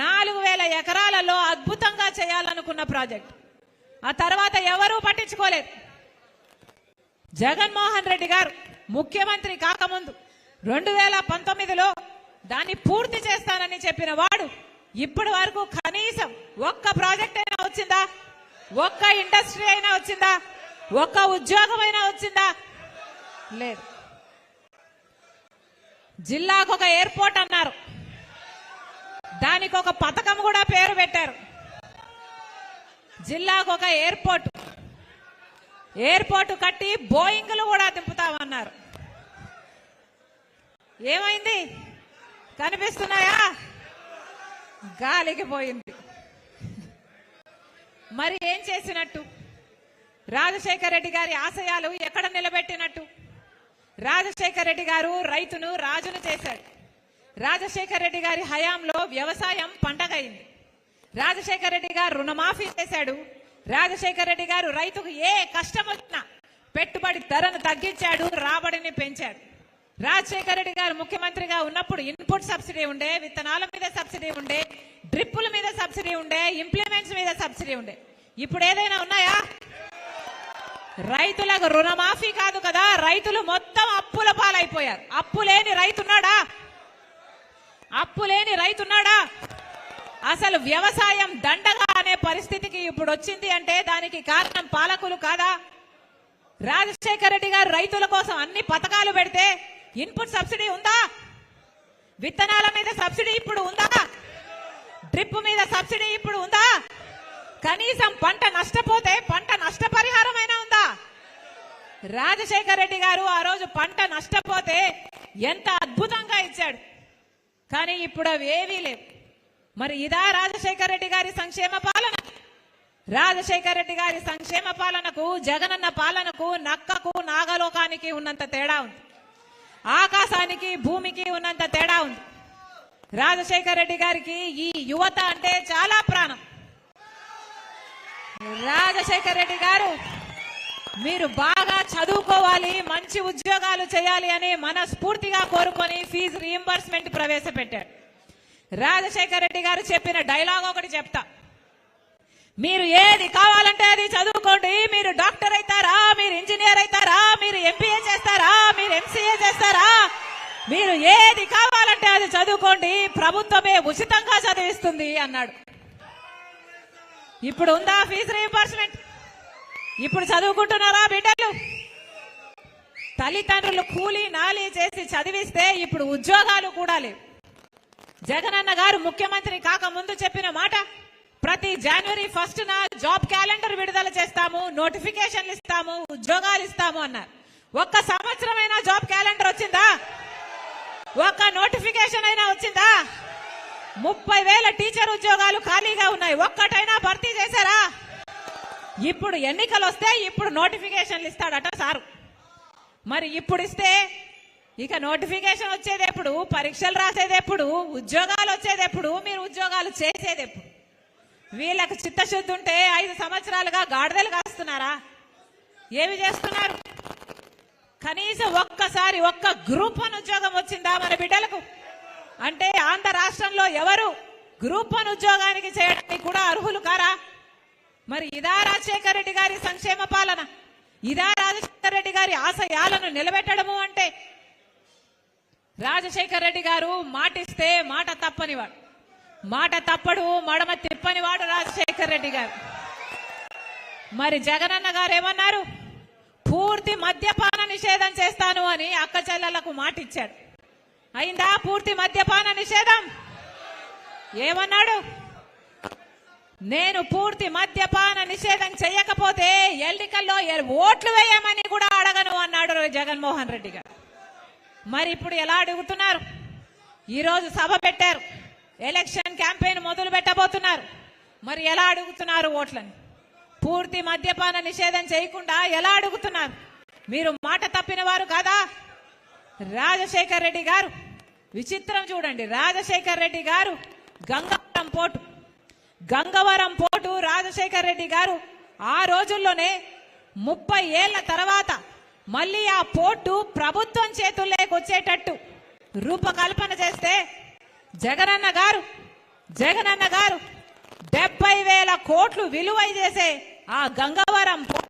నాలుగు వేల ఎకరాలలో అద్భుతంగా చేయాలనుకున్న ప్రాజెక్ట్. ఆ తర్వాత ఎవరూ పట్టించుకోలేదు. జగన్మోహన్ రెడ్డి గారు ముఖ్యమంత్రి కాకముందు రెండు వేల పంతొమ్మిదిలో దాన్ని పూర్తి చేస్తానని చెప్పిన వాడు ఇప్పటి వరకు కనీసం ఒక్క ప్రాజెక్ట్ అయినా వచ్చిందా? ఒక్క ఇండస్ట్రీ అయినా వచ్చిందా? ఒక్క ఉద్యోగం అయినా వచ్చిందా? లేదు. జిల్లాకు ఒక ఎయిర్పోర్ట్ అన్నారు. దానికి ఒక పథకం కూడా పేరు పెట్టారు. జిల్లాకు ఒక ఎయిర్పోర్ట్. ఎయిర్పోర్ట్ కట్టి బోయింగ్లు కూడా దింపుతామన్నారు. ఏమైంది? కనిపిస్తున్నాయా? గాలికి పోయింది. మరి ఏం చేసినట్టు? రాజశేఖర రెడ్డి గారి ఆశయాలు ఎక్కడ నిలబెట్టినట్టు? రాజశేఖర రెడ్డి గారు రైతును రాజును చేశాడు. రాజశేఖర రెడ్డి గారి హయాంలో వ్యవసాయం పండగైంది. రాజశేఖర రెడ్డి గారు రుణమాఫీ చేశాడు. రాజశేఖర రెడ్డి గారు రైతుకు ఏ కష్టం వచ్చినా పెట్టుబడి ధరను తగ్గించాడు రాబడిని పెంచాడు. రాజశేఖర రెడ్డి గారు ముఖ్యమంత్రిగా ఉన్నప్పుడు ఇన్పుట్ సబ్సిడీ ఉండే విత్తనాల మీద సబ్సిడీ ఉండే డ్రిప్పుల మీద సబ్సిడీ ఉండే ఇంప్లిమెంట్స్ మీద సబ్సిడీ ఉండే. ఇప్పుడు ఏదైనా ఉన్నాయా? రైతులకు రుణమాఫీ కాదు కదా రైతులు మొత్తం అప్పుల పాలైపోయారు. అప్పు లేని రైతున్నాడా? అప్పు లేని రైతున్నాడా? అసలు వ్యవసాయం దండగా అనే పరిస్థితికి ఇప్పుడు వచ్చింది అంటే దానికి కారణం పాలకులు కాదా? రాజశేఖర రెడ్డి గారు రైతుల కోసం అన్ని పథకాలు పెడితే ఇన్పుట్ సబ్సిడీ ఉందా? విత్తనాల మీద సబ్సిడీ ఇప్పుడు ఉందా? డ్రిప్ మీద సబ్సిడీ ఇప్పుడు ఉందా? కనీసం పంట నష్టపోతే పంట నష్టపరిహారమైనా ఉందా? రాజశేఖర రెడ్డి గారు ఆ రోజు పంట నష్టపోతే ఎంత అద్భుతంగా ఇచ్చాడు. కానీ ఇప్పుడు అవి ఏవీ లేవు. మరి ఇదా రాజశేఖర రెడ్డి గారి సంక్షేమ పాలన? రాజశేఖర రెడ్డి గారి సంక్షేమ పాలనకు జగనన్న పాలనకు నక్కకు నాగలోకానికి ఉన్నంత తేడా ఉంది. ఆకాశానికి భూమికి ఉన్నంత తేడా ఉంది. రాజశేఖర రెడ్డి గారికి ఈ యువత అంటే చాలా ప్రాణం. రాజశేఖర రెడ్డి గారు మీరు బాగా చదువుకోవాలి మంచి ఉద్యోగాలు చేయాలి అని మనస్ఫూర్తిగా కోరుకొని ఫీజు రీఎంబర్స్మెంట్ ప్రవేశపెట్టారు. రాజశేఖర రెడ్డి గారు చెప్పిన డైలాగ్ ఒకటి చెప్తా. మీరు ఏది కావాలంటే అది చదువుకోండి. మీరు డాక్టర్ అవుతారా? మీరు ఇంజనీర్ అవుతారా? మీరు ఎంపీఏ చేస్తారా? మీరు ఎంసీఏ చేస్తారా? మీరు ఏది కావాలంటే అది చదువుకోండి. ప్రభుత్వమే ఉచితంగా చదివిస్తుంది అన్నాడు. ఇప్పుడు ఉందా ఫీజు రీఎంబర్స్మెంట్ ఇప్పుడు చదువుకుంటున్నారా బిడ్డలు? తల్లిదండ్రులు కూలీ నాలి చేసి చదివిస్తే ఇప్పుడు ఉద్యోగాలు కూడా లేవు. జగనన్న గారు ముఖ్యమంత్రి కాక ముందు చెప్పిన మాట ప్రతి జనవరి ఫస్ట్ నా జాబ్ క్యాలెండర్ విడుదల చేస్తాము నోటిఫికేషన్లు ఇస్తాము ఉద్యోగాలు ఇస్తాము అన్నారు. ఒక్క సంవత్సరమైనా జాబ్ క్యాలెండర్ వచ్చిందా? ఒక్క నోటిఫికేషన్ అయినా వచ్చిందా? ముప్పై వేల టీచర్ ఉద్యోగాలు ఖాళీగా ఉన్నాయి. ఒక్కటైనా భర్తీ చేశారా? ఇప్పుడు ఎన్నికలు వస్తే ఇప్పుడు నోటిఫికేషన్లు ఇస్తాడట సారు. మరి ఇప్పుడు ఇస్తే ఇక నోటిఫికేషన్ వచ్చేది ఎప్పుడు? పరీక్షలు రాసేది ఎప్పుడు? ఉద్యోగాలు వచ్చేది ఎప్పుడు? మీరు ఉద్యోగాలు చేసేది ఎప్పుడు? వీళ్ళకి చిత్తశుద్ధి ఉంటే ఐదు సంవత్సరాలుగా గాడిదలు కాస్తున్నారా? ఏమి చేస్తున్నారు? కనీసం ఒక్కసారి ఒక్క గ్రూప్ వన్ ఉద్యోగం వచ్చిందా మన బిడ్డలకు? అంటే ఆంధ్ర రాష్ట్రంలో ఎవరు గ్రూప్ వన్ ఉద్యోగానికి చేయడానికి కూడా అర్హులు కారా? మరి ఇదా రాజశేఖర రెడ్డి గారి సంక్షేమ పాలన? ఇదా రాజశేఖర రెడ్డి గారి ఆశయాలను నిలబెట్టడము అంటే రాజశేఖర రెడ్డి గారు మాటిస్తే మాట తప్పనివాడు. మాట తప్పడు మడమ తిప్పనివాడు రాజశేఖర రెడ్డి గారు. మరి జగనన్న గారు ఏమన్నారు? పూర్తి మద్యపాన నిషేధం చేస్తాను అని అక్క చెల్లెలకు మాట ఇచ్చాడు అయిందా పూర్తి మద్యపాన నిషేధం? ఏమన్నాడు? నేను పూర్తి మద్యపాన నిషేధం చేయకపోతే ఎన్నికల్లో ఓట్లు వేయమని కూడా అడగను అన్నాడు జగన్మోహన్ రెడ్డి గారు. మరి ఇప్పుడు ఎలా అడుగుతున్నారు? ఈరోజు సభ పెట్టారు. ఎలక్షన్ క్యాంపెయిన్ మొదలు పెట్టబోతున్నారు. మరి ఎలా అడుగుతున్నారు ఓట్లని? పూర్తి మద్యపాన నిషేధం చేయకుండా ఎలా అడుగుతున్నారు? మీరు మాట తప్పిన వారు కాదా? రాజశేఖర్ రెడ్డి గారు విచిత్రం చూడండి. రాజశేఖర్ రెడ్డి గారు గంగారం పోటు. గంగవరం పోటు రాజశేఖర్ రెడ్డి గారు ఆ రోజుల్లోనే ముప్పై ఏళ్ళ తర్వాత మళ్ళీ ఆ పోర్టు ప్రభుత్వం చేతుల్లోకి వచ్చేటట్టు రూపకల్పన చేస్తే జగనన్న గారు జగనన్న గారు డెబ్బై వేల కోట్లు విలువ చేసే ఆ గంగవరం పోర్ట్